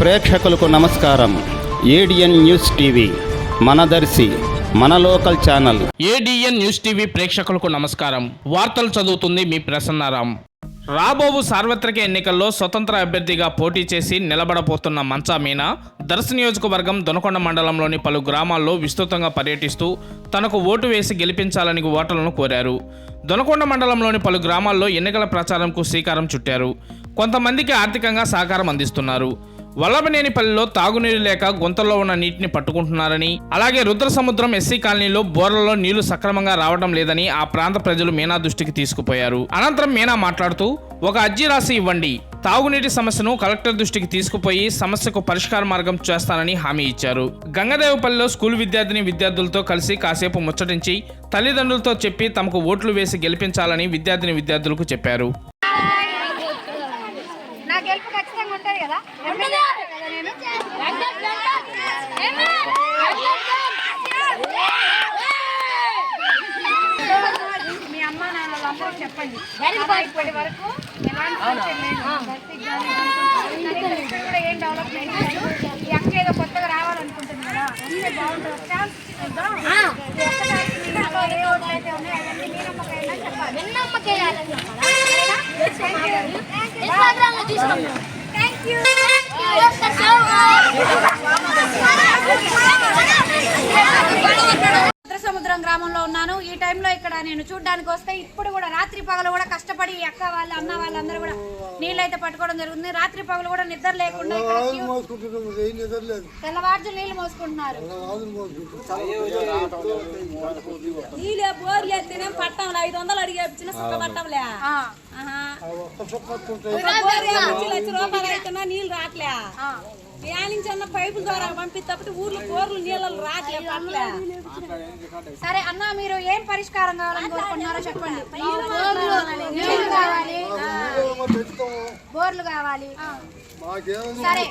ప్రేక్షకులకు నమస్కారం. ADN news TV Manadarshi మన local channel. ADN news TV ప్రేక్షకులకు నమస్కారం. వార్తలు చదువుతుంది మీ ప్రసన్నారాం. రాబోవు సార్వత్రిక ఎన్నికల్లో స్వతంత్ర అభ్యర్థిగా పోటీ చేసి నిలబడబోతున్న మంచా మీనా దర్శ నియోజకవర్గం దొనకొండ మండలంలోని పలు గ్రామాల్లో విస్తృతంగా పర్యటిస్తూ తనకు ఓటు వేసి గెలిపించాలని ఓటర్లను కోరారు. దొనకొండ మండలంలోని పలు గ్రామాల్లో ఎన్నికల ప్రచారంకు శ్రీకారం చుట్టారు. కొంతమందికి ఆర్థికంగా సహకారం అందిస్తున్నారు. వల్లభనేనిపల్లిలో తాగునీరు లేక గుంతల్లో ఉన్న నీటిని పట్టుకుంటున్నారని అలాగే రుద్రసముద్రం ఎస్సీ కాలనీలో బోర్లలో నీళ్ళు సక్రమంగా రావడం లేదని ఆ ప్రాంత ప్రజలు మీనా దృష్టికి తీసుకుపోయారు. అనంతరం మీనా మాట్లాడుతూ ఒక అర్జీ రాసి ఇవ్వండి. తాగునీటి సమస్యను కలెక్టర్ దృష్టికి తీసుకుపోయి సమస్యకు పరిష్కార మార్గం చేస్తానని హామీ ఇచ్చారు. గంగదేవపల్లిలో స్కూల్ విద్యార్థిని విద్యార్థులతో కలిసి కాసేపు ముచ్చటించి తల్లిదండ్రులతో చెప్పి తమకు ఓట్లు వేసి గెలిపించాలని విద్యార్థిని విద్యార్థులకు చెప్పారు నా గెలుపు ఖచ్చితంగా ఉంటుంది కదా ఎమ్మెల్యే కదా నేను మీ అమ్మ నాన్నలందరూ చెప్పండి. ఇప్పటి వరకు కూడా ఏం డెవలప్మెంట్ లేదు. ఏదో కొత్తగా రావాలనుకుంటుంది కదా వస్తే బాగుంటుంది. ఒక ఛాన్స్ ఇచ్చి చూద్దాం. ఈ ఒక్కసారి మీ ఇంట్లో ఏ ఓట్లు అయితే ఉన్నాయో అవన్నీ మీ నమ్మకైనా చెప్పాలి థ్యాంక్ యూ సముద్రం గ్రామంలో ఉన్నాను. ఈ టైంలో ఇక్కడ నేను చూడడానికి వస్తే ఇప్పుడు కూడా రాత్రి పగలు కూడా కష్టపడి అక్క వాళ్ళు అన్న వాళ్ళందరూ కూడా నీళ్ళు అయితే పట్టుకోవడం జరుగుతుంది. రాత్రి పగలు కూడా నిద్ర లేకుండా తెల్లవారుజు నీళ్ళు మోసుకుంటున్నారు. నీళ్ళే బోర్లు ఎత్తినే పట్టంలే. ఐదు వందలు సుఖ పట్టంలే. లక్ష రూపాయలు అవుతున్నా నీళ్ళు రాట్లే. ఆ. ఏ నుంచి అన్న పైపుల ద్వారా పంపిస్తే ఊర్లు బోర్లు నీళ్ళు రాట్లే సరే అన్న మీరు ఏం పరిష్కారం కావాలని కోరుకుంటున్నారో చెప్పండి కావాలి. బోర్లు కావాలి. సరే.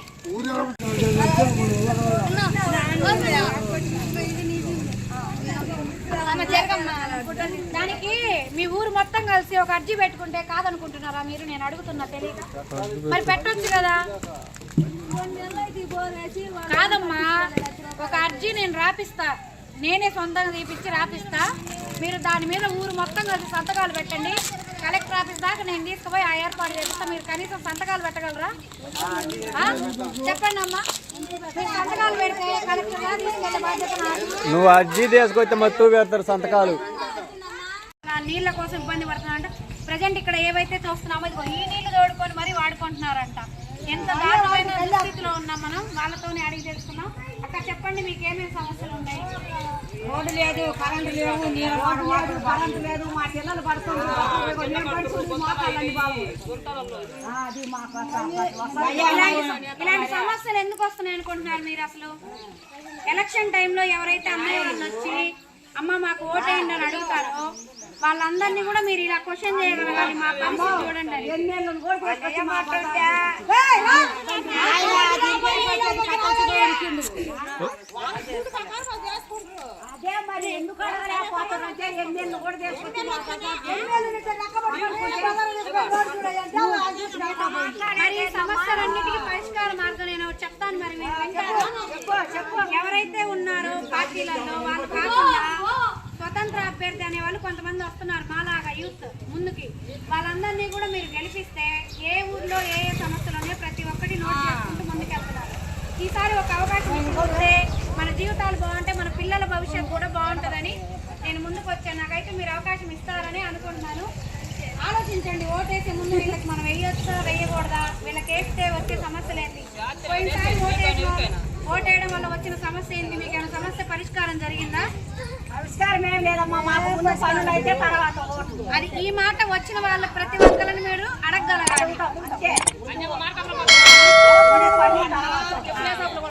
జరగమ్మా. మీ ఊరు మొత్తం కలిసి ఒక అర్జీ పెట్టుకుంటే కాదనుకుంటున్నారా మీరు? నేను అడుగుతున్నా తెలియక మరి పెట్టొచ్చు కదా. కాదమ్మా ఒక అర్జీ నేను రాపిస్తా. నేనే సొంతంగా తీపిచ్చి రాపిస్తా. మీరు దాని మీద ఊరు మొత్తం కలిసి సంతకాలు పెట్టండి. కలెక్టర్ ఆఫీస్ దాకా నేను తీసుకుపోయి ఆ ఏర్పాటు చేస్తా మీరు కనీసం సంతకాలు పెట్టగలరా? చెప్పండి అమ్మా. సంతకాలు పెడితే కలెక్టర్ తీసుకెళ్ళే బాధ్యత నువ్వు అర్జీ తీసుకొస్తే మత్తు పెడతారు సంతకాలు. నీళ్ళ కోసం ఇబ్బంది పడుతున్నారంట. ప్రజెంట్ ఇక్కడ ఏవైతే చూస్తున్నామో ఇదిగో ఈ నీళ్ళు తోడుకొని మరీ వాడుకుంటున్నారంట. ఎంత దారుణమైన దుస్థితిలో ఉన్నాం మనం? వాళ్ళతోనే అడిగి తెలుసుకున్నాం అక్కడ చెప్పండి మీకు ఏమేమి సమస్యలు ఉన్నాయి? రోడ్డు లేదు కరెంటు లేవు నీళ్ళు లేదు కరెంటు లేదు మా పిల్లలు పడుతుంది ఇలాంటి ఇలాంటి సమస్యలు ఎందుకు వస్తున్నాయి అనుకుంటున్నారు మీరు అసలు? ఎలక్షన్ టైంలో ఎవరైతే అమ్మాయి వాళ్ళు వచ్చి అమ్మ మాకు ఓటేయండి అని అడుగుతారో వాళ్ళందరినీ కూడా మీరు ఇలా క్వశ్చన్ చేయగలగాలి. మా పరిస్థితి చూడండి అని. అదే మరి ఎందుకు అడగలేకపోతారు అంటే ఎన్నెళ్ళు కూడా మరి ఈ సమస్యలన్నిటికీ పరిష్కార మార్గం నేను చెప్తాను మరి? ఎవరైతే ఉన్నారో పార్టీలలో అభ్యర్థి అనే వాళ్ళు కొంతమంది వస్తున్నారు మాలాగా యూత్ ముందుకి. వాళ్ళందరినీ కూడా మీరు గెలిపిస్తే ఏ ఊర్లో ఏ ఏ సమస్యలు ఉన్నాయో ప్రతి ఒక్కటి నోట్ చేసుకుంటూ ముందుకెళ్తున్నారు. ఈసారి ఒక అవకాశం ఇస్తే మన జీవితాలు బాగుంటే మన పిల్లల భవిష్యత్తు కూడా బాగుంటుందని నేను ముందుకు వచ్చాను. నాకైతే మీరు అవకాశం ఇస్తారని అనుకుంటున్నాను. ఆలోచించండి. ఓటేసే ముందు వీళ్ళకి మనం వేయొచ్చా వేయకూడదా? వీళ్ళకి వేస్తే వచ్చే సమస్యలు ఏంటి? పోయినసారి ఓటేసాం ఓటేయడం వల్ల వచ్చిన సమస్య ఏంటి? మీకు ఏమైనా సమస్య పరిష్కారం జరిగిందా? అది ఈ మాట వచ్చిన వాళ్ళ ప్రతి ఒక్కరిని మీరు అడగగలగాలి.